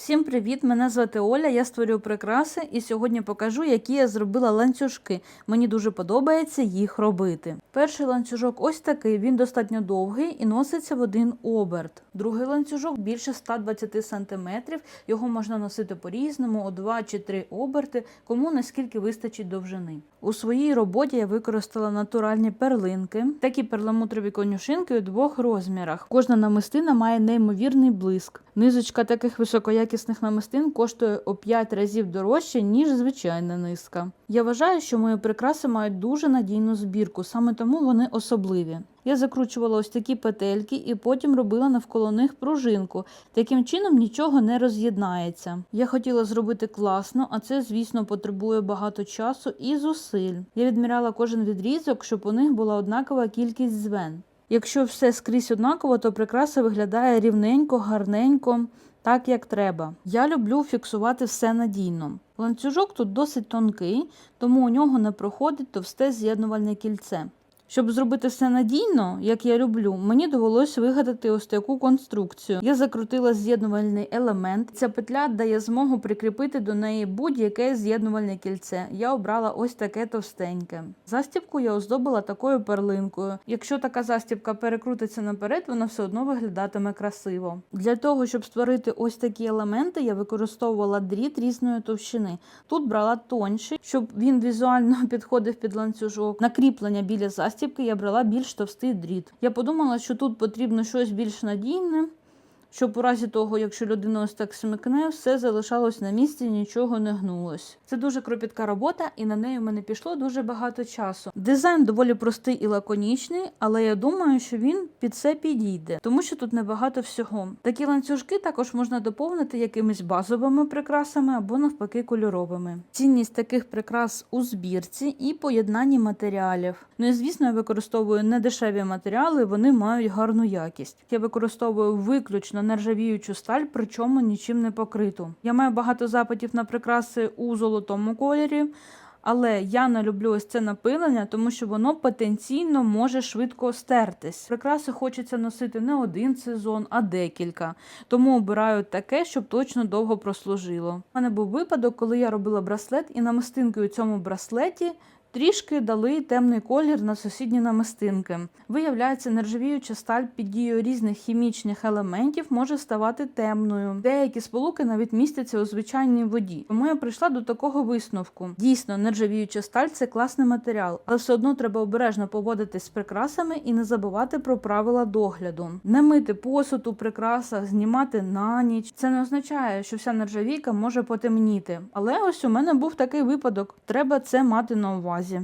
Всім привіт! Мене звати Оля, я створюю прикраси і сьогодні покажу, які я зробила ланцюжки. Мені дуже подобається їх робити. Перший ланцюжок ось такий, він достатньо довгий і носиться в один оберт. Другий ланцюжок більше 120 см, його можна носити по-різному, у 2 чи 3 оберти, кому наскільки вистачить довжини. У своїй роботі я використала натуральні перлинки, такі перламутрові конюшинки у двох розмірах. Кожна намистина має неймовірний блиск. Низочка таких високоякісних намистин коштує у 5 разів дорожче, ніж звичайна низка. Я вважаю, що мої прикраси мають дуже надійну збірку, саме тому вони особливі. Я закручувала ось такі петельки і потім робила навколо них пружинку. Таким чином нічого не роз'єднається. Я хотіла зробити класно, а це, звісно, потребує багато часу і зусиль. Я відміряла кожен відрізок, щоб у них була однакова кількість звен. Якщо все скрізь однаково, то прикраса виглядає рівненько, гарненько, так як треба. Я люблю фіксувати все надійно. Ланцюжок тут досить тонкий, тому у нього не проходить товсте з'єднувальне кільце. Щоб зробити все надійно, як я люблю, мені довелось вигадати ось таку конструкцію. Я закрутила з'єднувальний елемент. Ця петля дає змогу прикріпити до неї будь-яке з'єднувальне кільце. Я обрала ось таке товстеньке. Застібку я оздобила такою перлинкою. Якщо така застібка перекрутиться наперед, вона все одно виглядатиме красиво. Для того, щоб створити ось такі елементи, я використовувала дріт різної товщини. Тут брала тонший, щоб він візуально підходив під ланцюжок. Накріплення біля застібки я брала більш товстий дріт. Я подумала, що тут потрібно щось більш надійне, щоб у разі того, якщо людина ось так смикне, все залишалось на місці, нічого не гнулось. Це дуже кропітка робота, і на неї в мене пішло дуже багато часу. Дизайн доволі простий і лаконічний, але я думаю, що він під це підійде, тому що тут небагато всього. Такі ланцюжки також можна доповнити якимись базовими прикрасами або навпаки кольоровими. Цінність таких прикрас у збірці і поєднанні матеріалів. Ну і звісно, я використовую недешеві матеріали, вони мають гарну якість. Я використовую виключно нержавіючу сталь, причому нічим не покриту. Я маю багато запитів на прикраси у золотому кольорі. Але я не люблю ось це напилення, тому що воно потенційно може швидко стертись. Прикраси хочеться носити не один сезон, а декілька. Тому обираю таке, щоб точно довго прослужило. У мене був випадок, коли я робила браслет, і намистинки у цьому браслеті Трішки дали темний колір на сусідні намистинки. Виявляється, нержавіюча сталь під дією різних хімічних елементів може ставати темною. Деякі сполуки навіть містяться у звичайній воді. Тому я прийшла до такого висновку. Дійсно, нержавіюча сталь це класний матеріал, але все одно треба обережно поводитись з прикрасами і не забувати про правила догляду. Не мити посуд у прикрасах, знімати на ніч. Це не означає, що вся нержавійка може потемніти. Але ось у мене був такий випадок. Треба це мати на увазі наразі.